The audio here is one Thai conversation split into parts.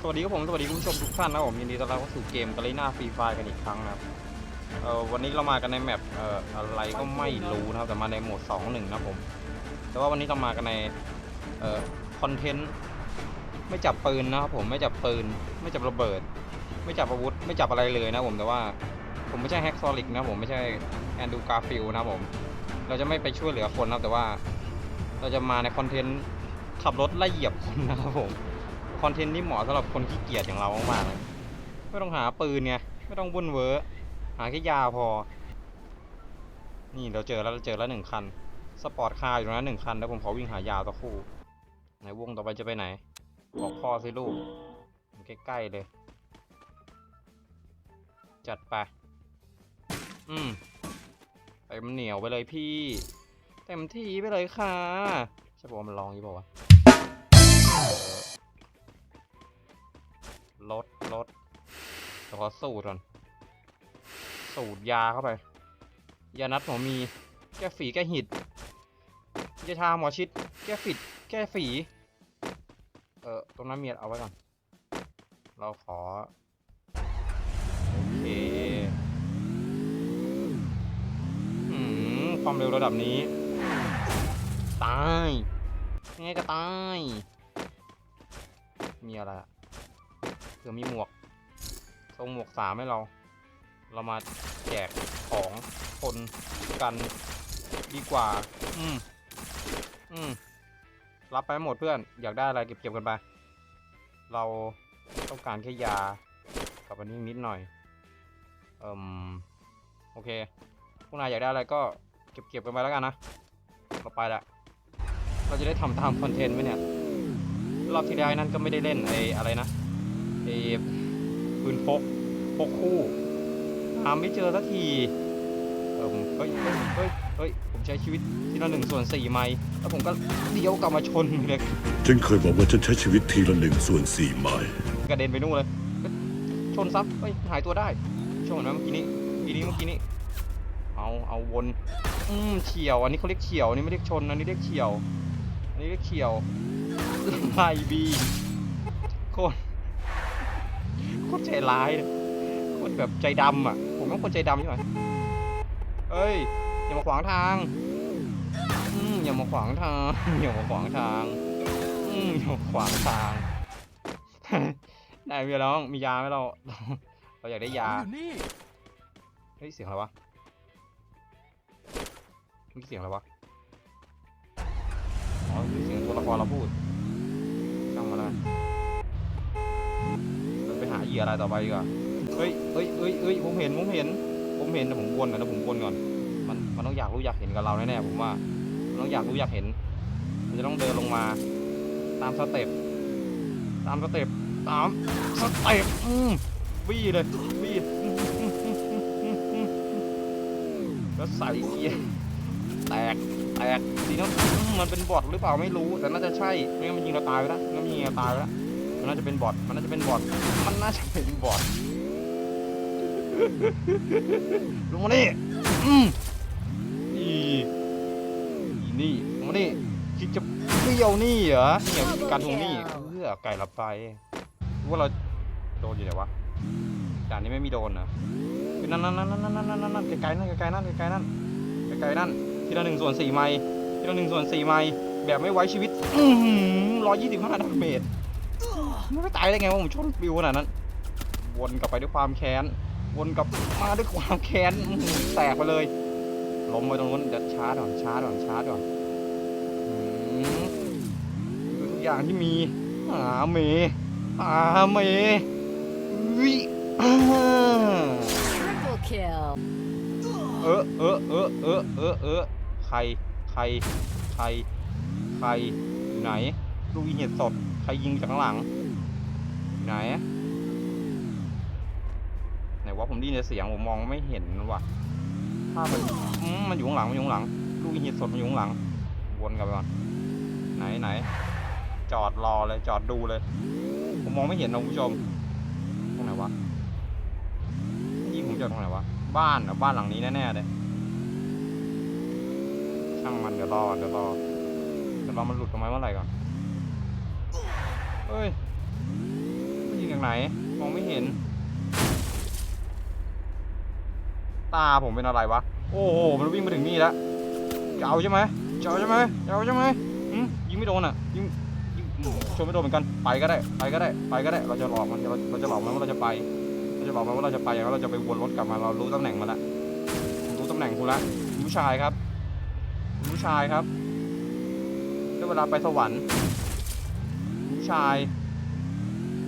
สวัสดีครับผมสวัสดีคุณผู้ชมทุกท่านนะครับผมยินดีต้อนรับเข้าสู่เกมกาลิน่าฟรีไฟกันอีกครั้งนะครับเอ่อวันนี้เรามากันในแมปเอ่ออะไรก็ไม่รู้นะครับแต่มาในโหมด2 1นะครับผม แต่ว่าวันนี้เรามากันในเอ่อคอนเทนต์ไม่จับปืนนะครับผมไม่จับปืน ไม่จับระเบิด ไม่จับอาวุธ ไม่จับอะไรเลยนะครับผมแต่ว่าผมไม่ใช่แฮกซอลิกนะผมไม่ใช่แอนดูการฟิลนะครับผม เราจะไม่ไปช่วยเหลือคนนะแต่ว่า เราจะมาในคอนเทนต์ขับรถไล่เหยียบคนนะครับผม คอนเทนต์ที่เหมาะสำหรับคนขี้เกียจอย่างเรามากๆเลยไม่ต้องหาปืนไงไม่ต้องวุ่นเวอร์หาแค่ยาพอ นี่เราเจอแล้วเราเจอแล้วหนึ่งคัน สปอร์ตคาร์อยู่นะหนึ่งคันแล้วผมขอวิ่งหายาวตะคู่ไหนวงต่อไปจะไปไหนบอกพ่อสิลูกใกล้ๆเลย จัดไป อืมเต็มเหนียวไปเลยพี่เต็มที่ไปเลยค่ะใช่ป่ะมันลองอย่างนี้ป่าวะ ลดลดเดี๋ยวขอสูตรก่อน สูตรยาเข้าไป ยานัดหมอมี แก้ฝีแก้หิดยาชาหมอชิด แก้ฟิดแก้ฝี เออตรงนั้นเมียเอาไว้ก่อน เราขอ โอเคอืมความเร็วระดับนี้ ตายยังไงก็ตาย มีอะไรอะ ผื่อมีหมวกทรงหมวกสามให้เรา เรามาแจกของคนกันดีกว่า อืม อืม รับไปหมดเพื่อน อยากได้อะไรเก็บเก็บกันไป เราต้องการแค่ยา กับอันนี้นิดหน่อย เอ่ม โอเค พวกนายอยากได้อะไรก็เก็บเก็บกันไปแล้วกันนะเราไปละ เราจะได้ทำตามคอนเทนต์ไหมเนี่ย รอบที่แล้วนั่นก็ไม่ได้เล่นไอ้อะไรนะ อ้ปืนพกพกคู่หาไม่เจอสักทีเออผมเฮ้ยเฮ้ยเฮ้ยเฮ้ยผมใช้ชีวิตทีละหนึ่งส่วนสี่ไมล์แล้วผมก็เลี้ยวกลับมาชนเลยฉันเคยบอกว่าฉันใช้ชีวิตทีละหนึ่งส่วนสี่ไม้กระเด็นไปนู่นเลยชนซับเฮ้ยหายตัวได้ชนนะเมื่อกี้นี้เมื่อกี้นี้เมื่อกี้นี้เอาเอาวนอืมเฉียว อันนี้เขาเรียกเฉียวอันนี้ไม่เรียกชนอันนี้เรียกเฉียว อันนี้เรียกเฉียวไลบีโคตร โคตรใจร้ายเลยโคตรแบบใจดำอะ ผมต้องคนใจดำใช่ไหมเอ้ย อย่ามาขวางทางอืมอย่ามาขวางทาง อย่ามาขวางทางอืมอย่ามาขวางทางไหนมีน้องมียาไหมเรา เราอยากได้ยาอยู่นี่เฮ้ย เสียงอะไรวะนี่เสียงอะไรวะ อ๋อเสียงตัวละครเราพูดช่างมาแล้ว เราไปหาเหยื่อะไรต่อไปดีกว่าเฮ้ยเฮ้ยเฮ้ยเฮ้ยผมเห็น ผมเห็น ผมเห็นแต่ผมวนก่อนนะผมวนก่อน มัน มันต้องอยากรู้อยากเห็นกับเราแน่ๆผมว่า มันต้องอยากรู้อยากเห็น มันจะต้องเดินลงมา ตามสเต็ป ตามสเต็ป ตามสเต็ปอืมบี้เลย บี้อืมอืมอืมอืมอืมอืมแล้วใส่เกียร์แตก แตกดีนะอืมมันเป็นบอทหรือเปล่าไม่รู้ แต่น่าจะใช่ ไม่งั้นมันยิงเราตายไปแล้วงั้นมันยิงเราตายไปแล้ว นน่าจะเป็นบอทมันน่าจะเป็นบอทมันน่าจะเป็นบอทลงมานี่อืมอีอีนี่ลงมานี่คิดจะเบี้ยวนี่เหรอเนี่เหรอวิธีการทวงหนี้เพื่อไก่ละไปว่าเราโดนอยู่ไหนวะด่านนี้ไม่มีโดนนะนั่นนั่นนั่นนั่นนั่นนั่นนั่นไกลๆนั่นไกลๆนั่นไกลๆนั่นไกลๆนั่นทีละหนึ่งส่วนสี่ไมล์ทีละหนึ่งส่วนสี่ไมล์แบบไม่ไว้ชีวิตอืร้อยยี่สิบห้าดาเมจ มันไม่ตายได้ไงวะผมชนปิวขนาดนั้น วนกลับไปด้วยความแค้น วนกลับมาด้วยความแค้นแตกไปเลย ล้มไปตรงนู้นเดี๋ยวชาร์จก่อนชาร์จก่อนชาร์จก่อนอืมดูทุกอย่างที่มีหาเมหาเมวิอ่า Triple kill. เออเออเออเออเออเออใครใครใครใครอยู่ไหน ลูกยิงเห็ดสด ครยิงจากข้างหลัง ไหน ไหนวะผมได้ยินแต่เสียงผมมองไม่เห็นว่ะภาพมันมันอยู่ข้างหลังมันอยู่ข้างหลัง ลูกยิงห็ดสดมันอยู่ข้างหลัง วนกลับไปก่อน ไหนไหน จอดรอเลยจอดดูเลย ผมมองไม่เห็นนะคุณผู้ชมตรงไหนวะยิงผมจอดตรงไหนวะ บ้านเหรอบ้านหลังนี้แน่ๆเลยช่างมันเดี๋ยวรอเดี๋ยวรอเดี๋ยวรอมันหลุดออกมาเมื่อไหร่ก่อน เฮ้ยมันจากไหน มองไม่เห็น ตาผมเป็นอะไรวะ โอ้โห มันวิ่งมาถึงนี่แล้วจะเอาใช่ไหมจะเอาใช่ไหมจะเอาใช่ไหมหืมยิงไม่โดนอะ ยิงยิงชนไม่โดนเหมือนกัน ไปก็ได้ ไปก็ได้ ไปก็ได้ เราจะหลอกมัน เราเราจะหลอกมันว่าเราจะไป เราจะหลอกมันว่าเราจะไปอย่างนั้นเราจะไปวนรถกลับมา เรารู้ตำแหน่งมันละ รู้ตำแหน่งคุณละผู้ชายครับผู้ชายครับได้เวลาไปสวรรค์ ชาย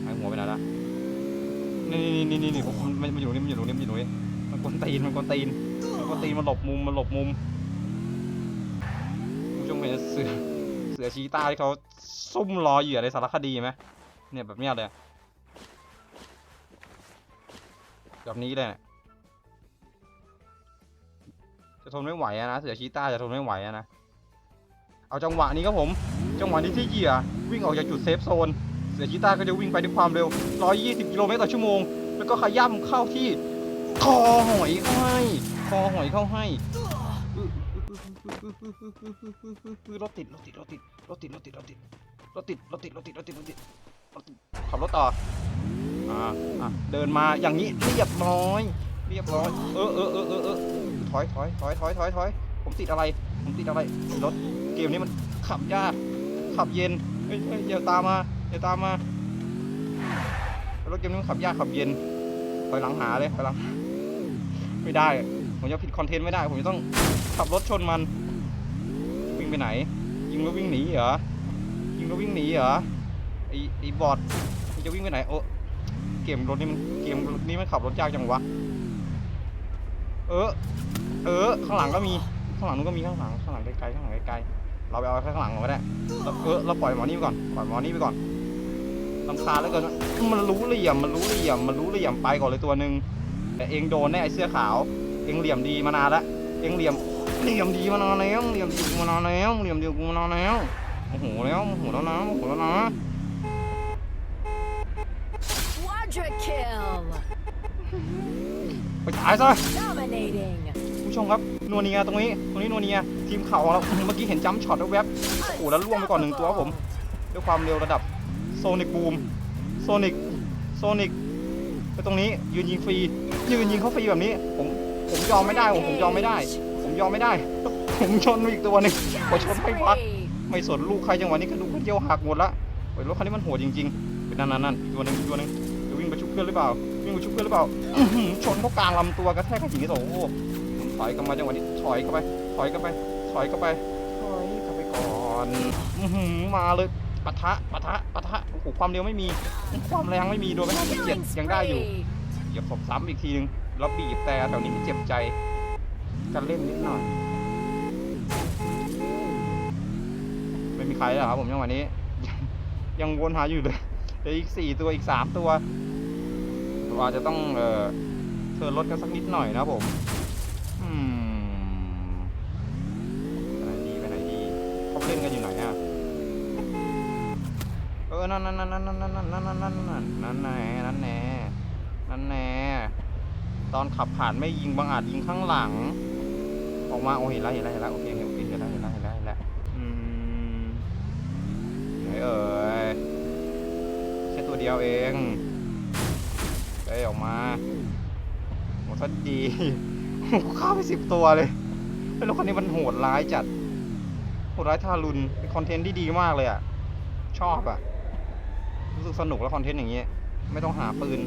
หายหัวไปไหนละนี่นี่นี่นี่นี่มันมันอยู่นี่มันอยู่ตรงนี้มันอยู่ตรงนี้มันกวนตีนมันกวนตีนมันกวนตีนมันหลบมุมมันหลบมุมผู้ชมเห็นเสือเสือชีตาที่เขาซุ่มรอเหยื่อในสารคดีไหมเนี่ยแบบเนี้ยเลยแบบนี้เลยจะทนไม่ไหวอะนะเสือชีตาจะทนไม่ไหวนะ เอาจังหวะนี้ครับผม จังหวะนี้ที่เหยื่อวิ่งออกจากจุดเซฟโซน เสือชีต้าก็จะวิ่งไปด้วยความเร็ว 120 กิโลเมตรต่อชั่วโมง แล้วก็ขย่ำเข้าที่คอหอยเข้าให้ คอหอยเข้าให้รถติดรถติดรถติดรถติดรถติดรถติดรถติดรถติดรถติดรถติดรถติดขับรถต่ออ่าอะเดินมาอย่างนี้เรียบร้อย เรียบร้อย เออเออเออเออเออถอยถอยถอยถอยถอยถอย ผมติดอะไร ผมติดอะไรรถเกมนี้มันขับยาก ขับเย็นเฮ้ยเฮ้ยอย่าตามมาอย่าตามมารถเกมนี้มันขับยากขับเย็นถอยหลังหาเลยถอยหลัง ไม่ได้ ผมจะผิดคอนเทนต์ไม่ได้ ผมจะต้องขับรถชนมัน วิ่งไปไหน ยิงแล้ววิ่งหนีเหรอ ยิงแล้ววิ่งหนีเหรอไอไอบอดมันจะวิ่งไปไหนโอ้เกมรถนี่มันเกมรถนี่มันขับรถยากจังวะ เออ เออ ข้างหลังก็มี ข้างหลังนู้นก็มีข้างหลังข้างหลังไกลๆข้างหลังไกลๆเราไปเอาข้างหลังก่อนก็ได้เราเออเราปล่อยหมอนี่ไปก่อนปล่อยหมอนี่ไปก่อนลำคาญแล้วเกินมันรู้เหลี่ยมมันรู้เหลี่ยมมันรู้เหลี่ยมไปก่อนเลยตัวหนึ่งแต่เองโดนแน่ไอเสื้อขาว เองเหลี่ยมดีมานานละเองเหลี่ยมเหลี่ยมดีมานานแล้วเหลี่ยมดีกูมานานแล้วเหลี่ยมดีกูมานานแล้วโอ้โหแล้วโอ้โหแล้วนะโอ้โหแล้วนะ Quadra kill. ไปตายซะ Dominating. ผู้ชมครับนัวเนียตรงนี้ตรงนี้นัวเนียทีมข่าวของเราเมื่อกี้เห็นจัมป์ช็อตแล้วแวบโอ้โหแล้วล่วงไปก่อนหนึ่งตัวครับผม ด้วยความเร็วระดับโซนิกบูมโซนิกโซนิกไปตรงนี้ยืนยิงฟรียืนยิงเขาฟรีแบบนี้ ผมผมยอมไม่ได้ผมผมยอมไม่ได้ ผมยอมไม่ได้ ผมชนอีกตัวหนึงพอชนไม่พักไม่สนลูกใครจังหวะนี้ก็ดูกเยี่ยวหักหมดละโอ้ยรถคันนี้มันโหดจริงๆเป็นนั่นนั่นนั่นตัวหนึงตัวหนึงจะวิ่งไปชุบเพื่อนหรือเปล่าวิ่งไปชุบเพื่อนหรือเปล่าหือชนเขากลางลำตัวกระแทกกับหินโอ้ ถอยกลับมาจังหวะนี้ถอยเข้าไป ถอยเข้าไป ถอยเข้าไป ถอยเข้าไปก่อนมาเลยปะทะปะทะปะทะโอ้โหความเร็วไม่มี ความแรงไม่มีโดนไปห้าสิบเจ็ด Killing ยังได้อยู่เหยียบศพซ้ำอีกทีนึงแล้วบีบแต่แถวนี้มันเจ็บใจกันเล่นนิดหน่อย ไม่มีใครแล้วครับผมยังวันนี้ ยังวนหาอยู่เลยเหลืออีกสี่ตัวอีกสามตัวเราอาจจะต้องเอ่อเทินรถกันสักนิดหน่อยนะผม ไปไหนดีไปไหนดีเขาเล่นกันอยู่ไหนอะเออนั่นนั่นนั่นนั่นนั่นนั่นนั่นนั่นนั่นนั่นแน่นั่นแน่นั่นแน่ตอนขับผ่านไม่ยิงบางอาจยิงข้างหลัง ออกมาโอ้เห็นแล้วเห็นแล้วเห็นแล้วโอเคโอเคเห็นแล้วเห็นแล้วเห็นแล้วเห็นแล้วอืมเอ่ยแค่ตัวเดียวเองเอ้ยออกมาโหสัดดี โอ้โหฆ่าไปสิบตัวเลยเป็นรถคันนี้มันโหดร้ายจัด โหดร้ายทารุณเป็นคอนเทนต์ที่ดีมากเลยอะ ชอบอะ รู้สึกสนุกแล้วคอนเทนต์อย่างเงี้ย ไม่ต้องหาปืน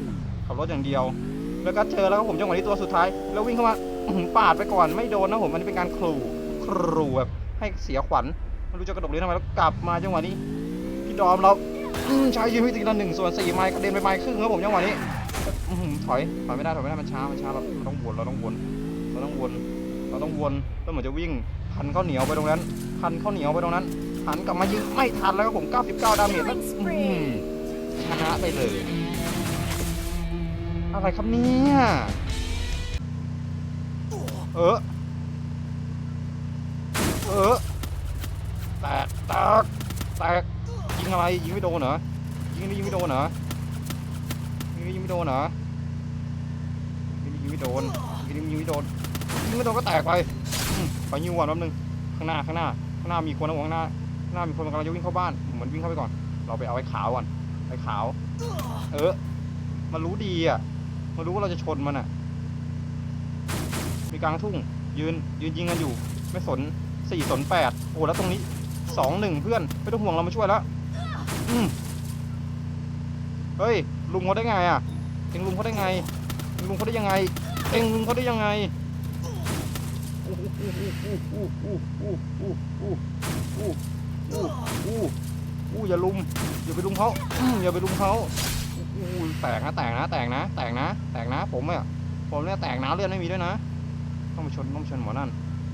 ขับรถอย่างเดียว แล้วก็เจอแล้วครับผมจังหวะนี้ตัวสุดท้าย แล้ววิ่งเข้ามาปาดไปก่อน ไม่โดนนะผม อันนี้เป็นการครูครูแบบให้เสียขวัญไม่รู้จะกระดกเลี้ยทำไมแล้วกลับมาจังหวะนี้ พี่ดอมเราใช้ยืนวิธีละหนึ่งส่วนสี่ไมล์กระเด็นไปไมล์ครึ่งครับผมจังหวะนี้ อื้อหือถอยถอยไม่ได้ถอยไม่ได้มันช้ามันช้าเราเราต้องวนเราต้องวนเราต้องวนเราต้องวนแล้วเหมือนจะวิ่งพันข้าวเหนียวไปตรงนั้นพันข้าวเหนียวไปตรงนั้นหันกลับมายิงไม่ทันแล้วครับผม 99 ดาเมจแล้ว Killing อื้อหื spree. อชนะไปเลย อะไรครับเนี่ยเออเออแตกแตกแตกยิงอะไรยิงไม่โดนเหรอยิงนี่ยิงไม่โดนเหรอยิงนี่ยิงไม่โดนเหรอยิงนี่ยิง ไม่โดนยิงยิงไม่โดนยิงไม่โดนก็แตกไปอืมขอยิงวันแป๊บนึงข้างหน้าข้างหน้าข้างหน้ามีคนนะผมข้างหน้าข้างหน้ามีคนกำลังจะวิ่งเข้าบ้านมันวิ่งเข้าไปก่อน เราไปเอาไอ้ขาวก่อนไอ้ขาว เออ มันรู้ดีอะ มันรู้ว่าเราจะชนมันอะ มีกลางทุ่ง ยืนยืนยิงกันอยู่ ไม่สนสี่สนแปดโอ้แล้วตรงนี้สองหนึ่งเพื่อนไม่ต้องห่วงเรามาช่วยแล้วอืมเฮ้ยลุงเขาได้ไงอะเอ็งลุงเขาได้ไงเอ็งลุงเขาได้ยังไง เองมึงเขาได้ยังไงอู้อ้อู้อย่าลุมอย่าไปลุมเขาอย่าไปลุมเขาแตกนะแตกนะแตกนะแตกนะแตกนะ ผมอ่ยผมเนี่ยแตกนะเลือดไม่มีด้วยนะ ต้องชนต้องชนหมอนั่น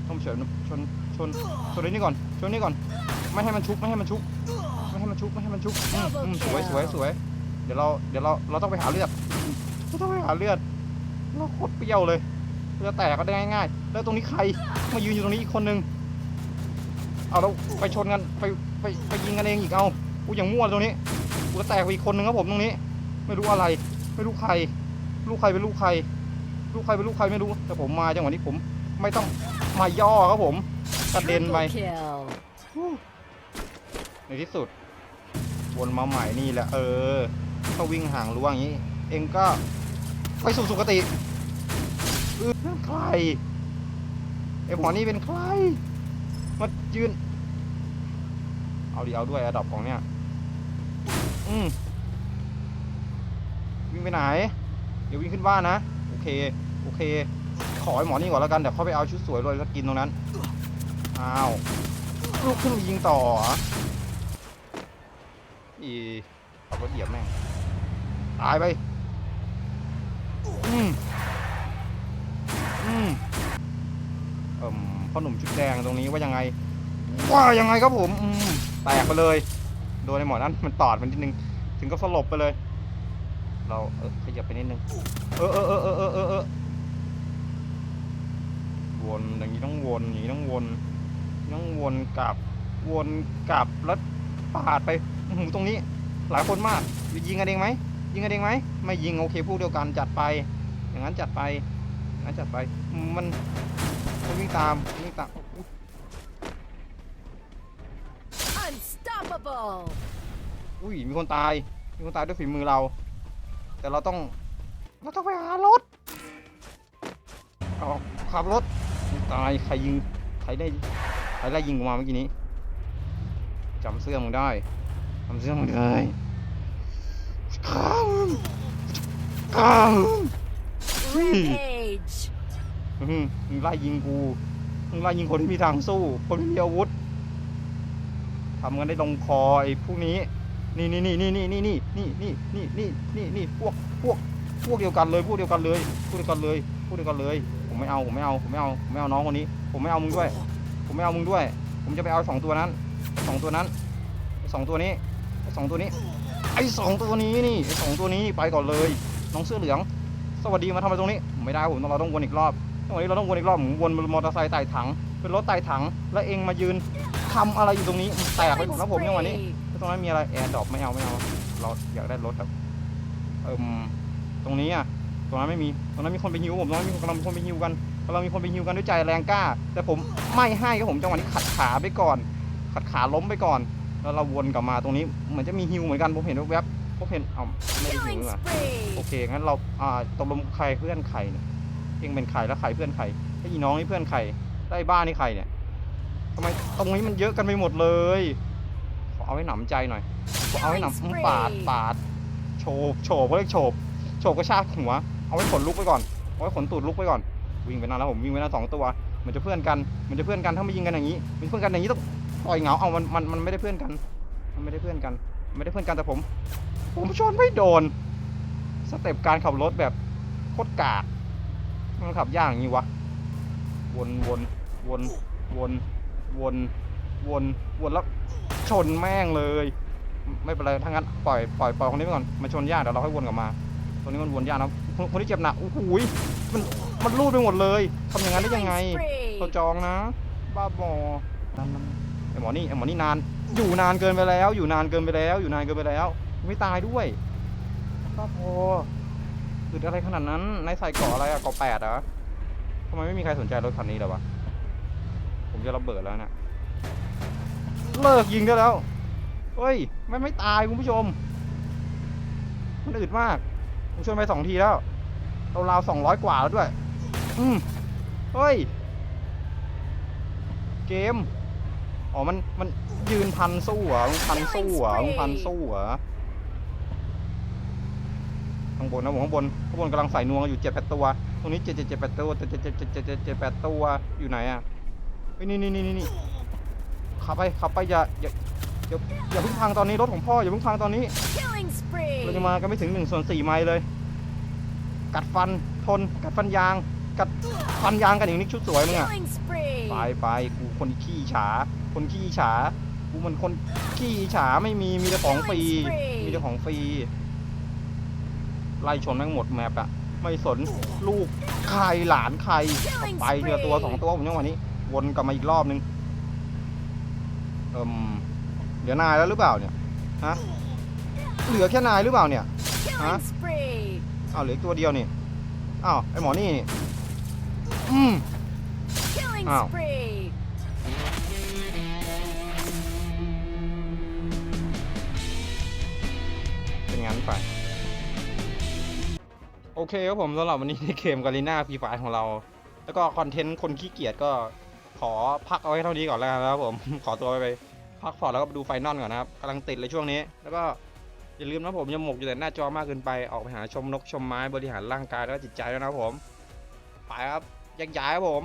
ต้องชนชนชนชนนี่ก่อนชนนี่ก่อน ไม่ให้มันชุบไม่ให้มันชุบไม่ให้มันชุบไม่ให้มันชุบสวยสวยสวยเดี๋ยวเราเดี๋ยวเราเราต้องไปหาเลือดเราต้องไปหาเลือด เราโคตรเปรี้ยวเลยจะแตกก็ได้ง่ายๆ แล้วตรงนี้ใครมายืนอยู่ตรงนี้อีกคนนึง เอาแล้วไปชนกันไปไปไปยิงกันเองอีกเอากูอย่างมั่วตรงนี้กูจะแตกไปอีกคนนึงครับผมตรงนี้ ไม่รู้อะไร ไม่รู้ใคร ลูกใครเป็นลูกใคร ลูกใครเป็นลูกใครไม่รู้ แต่ผมมาจังหวะนี้ผม ไม่ต้องมาย่อครับผมกระเด็นไปในที่สุดวนมาใหม่นี่แหละเออถ้าวิ่งห่างรั้วอย่างนี้ เองก็ ไปสู่สุคติเออใครไอหมอนี่เป็นใครมายืน เอาดีเอาด้วยระดับของเนี่ย อืมวิ่งไปไหน เดี๋ยววิ่งขึ้นบ้านนะ โอเค โอเค ขอไอหมอนี่ก่อนแล้วกัน เดี๋ยวเขาไปเอาชุดสวยเลยแล้วกินตรงนั้น อ้าว ลูกขึ้นยิงต่อออีขับรถเหยียบแม่ง ตายไป อืมอืมเอ่มพ่อหนุ่มชุดแดงตรงนี้ว่ายังไง ว่ายังไงครับผมอืมแตกไปเลย โดนในหมอนั้นมันตอดมันนิดนึง ถึงก็สลบไปเลย เราเออขยับไปนิดนึง เออเออเออเออเออเออวนอย่างนี้ต้องวนอย่างนี้ต้องวนต้องวนกลับวนกลับแล้วปาดไปหือตรงนี้ หลายคนมากยิงกันเองไหมยิงกันเองไหมไม่ยิงโอเคพวกเดียวกันจัดไป อย่างนั้นจัดไปอย่างนั้นจัดไป มันมันวิ่งตามวิ่งตามอุ๊ย Unstoppable. อุ้ย มีคนตาย มีคนตายด้วยฝีมือเรา แต่เราต้อง เราต้องไปหารถเอาขับรถ ตาย ใครยิง ใครได้ ใครไล่ยิงกูมาเมื่อกี้นี้จำเสื้อมึงได้จำเสื้อมึงได้ข้ามึงข้ามึง Rampage. มึงไล่ยิงกูมึงไล่ยิงคนที่มีทางสู้ คนที่มีอาวุธทำกันได้ลงคอไอ้พวกนี้ นี่นี่นี่นี่นี่นี่นี่นี่นี่นี่นี่นี่นี่พวกพวกพวกเดียวกันเลยพวกเดียวกันเลยพวกเดียวกันเลยพวกเดียวกันเลย ผมไม่เอาผมไม่เอาผมไม่เอาผมไม่เอาน้องคนนี้ ผมไม่เอามึงด้วย ผมไม่เอามึงด้วย ผมจะไปเอาสองตัวนั้นสองตัวนั้นสองตัวนี้สองตัวนี้ ไอ้สองตัวนี้นี่ไอ้สองตัวนี้ไปก่อนเลย น้องเสื้อเหลือง สวัสดีมาทำอะไรตรงนี้ไม่ได้ผมต้องเราต้องวนอีกรอบตรงนี้เราต้องวนอีกรอบผมวนมอเตอร์ไซค์ไต่ถัง เป็นรถไต่ถัง แล้วเองมายืนทำอะไรอยู่ตรงนี้แตกไปหมดแล้วผมยังวันนี้ตรงนั้นมีอะไรแอร์ดรอปไม่เอาไม่เอาเราอยากได้รถแบบเอิมตรงนี้อะตรงนั้นไม่มีตรงนั้นมีคนไปฮิวผมตรงนั้นมีกำลังมีคนไปฮิวกันกำลังมีคนไปฮิวกันด้วยใจแรงกล้า แต่ผมไม่ให้ครับผมจังหวะนี้ขัดขาไปก่อน ขัดขาล้มไปก่อน แล้วเราวนกลับมาตรงนี้เหมือนจะมีฮิวเหมือนกันผมเห็นแวบๆ ผมเห็นเอ้าไม่ได้ฮิว Killing นี่หว่าโอ spree. เคงั้นเราอ่าตกลงใครเพื่อนใครเนี่ยเองเป็นใครแล้วใครเพื่อนใครไอ้อีน้องนี่เพื่อนใครแล้วไอ้บ้านนี่ใครเนี่ยทำไมตรงนี้มันเยอะกันไปหมดเลยขอเอาให้หนำใจหน่อยขอเอาให้หนำอืมปาดปาดโฉบโฉบเขาเรียกโฉบโฉบกระชากหัวเอาไว้ขนลุกไปก่อนเอาไว้ขนตูดลุกไปก่อน วิ่งไปนานแล้วผมวิ่งไปนานสองตัวมันจะเพื่อนกันมันจะเพื่อนกันถ้าไม่ยิงกันอย่างนี้มันเพื่อนกันอย่างนี้ต้องปล่อยเหงาเอามันมันมันไม่ได้เพื่อนกัน มันไม่ได้เพื่อนกัน ไม่ได้เพื่อนกันแต่ผม ผมชนไม่โดน สเต็ปการขับรถแบบโคตรกากมันขับยากอย่างนี้วะ วนวนวนวนวนวนวนแล้วชนแม่งเลย ไม่เป็นไรถ้างั้นปล่อยปล่อยปล่อยคนนี้ไปก่อนมันชนยากเดี๋ยวเราค่อยวนกลับมาตรงนี้มันวนยากนะคนคนที่เจ็บหนักโอ้โหยมันมันรูดไปหมดเลยทำอย่างนั้นได้ยังไงตัวจองนะ บ้าบอนานไอหมอนี่ไอหมอนี่นาน อยู่นานเกินไปแล้ว อยู่นานเกินไปแล้ว อยู่นานเกินไปแล้ว ไม่ตายด้วยบ้าบออึดอะไรขนาดนั้นนายใส่เกาะอะไรอะเกาะแปดอะทำไมไม่มีใครสนใจรถคันนี้เลยวะ ผมจะระเบิดแล้วเนะี่ยเลิกยิงได้แล้วเฮ้ยไม่ไม่ตายคุณผู้ชม มันอึดมาก ผมชนไปสองทีแล้วเราราวสองร้อยกว่าแล้วด้วย อืมเฮ้ย เกม อ๋อ มัน มันยืนพันสู้เหรอมึงพันสู้เหรอมึงพันสู้เหรอ ข้างบนนะผมข้างบนข้างบนกำลังใส่นวงอยู่เจ็ดแปดตัวตรงนี้เจ็ดเจ็ดเจ็ดแปดตัวเจ็ดเจ็ดเจ็ดเจ็ดเจ็ดเจ็ดแปดตัวอยู่ไหนอะเฮ้ยนี่นี่นี่นี่ขับไปขับไปอย่าอย่าอย่าอย่าเพิ่งพังตอนนี้รถของพ่ออย่าเพิ่งพังตอนนี้เราจะมากันไม่ถึงหนึ่งส่วนสี่ไมล์เลย กัดฟันทนกัดฟันยางกัดฟันยางกันอย่างนี้ชุดสวยมึงอะไปไปกูคนขี้ฉา คนขี้ฉากูมันคนขี้ฉาไม่มีมีแต่ของฟรีมีแต่ของฟรี ไล่ชนแม่งหมดแมปอะไม่สนลูกใครหลานใครไปเรือตัวสองตัวผมยังวันนี้ วนกลับมาอีกรอบนึงเอิมเหลือนายแล้วหรือเปล่าเนี่ยฮะเหลือแค่นายหรือเปล่าเนี่ย Killing spree. อ้าวเหลืออีกตัวเดียวนี่อ้าวไอหมอนี่นี่อืม Killing Ow. spree. เป็นงั้นไปโอเคครับผมสำหรับวันนี้ในเกมกาลิน่าฟีฟาของเรา แล้วก็คอนเทนต์คนขี้เกียจก็ขอพักเอาไว้เท่านี้ก่อนแล้วกันนะครับผม ขอตัวไปพักผ่อนแล้วก็ไปดูไฟนอลก่อนนะครับกำลังติดเลยช่วงนี้ แล้วก็อย่าลืมนะผมอย่าหมกอยู่แต่หน้าจอมากเกินไปออกไปหาชมนกชมไม้บริหารร่างกายแล้วก็จิตใจด้วยนะครับผม ไปครับยักย้ายครับผม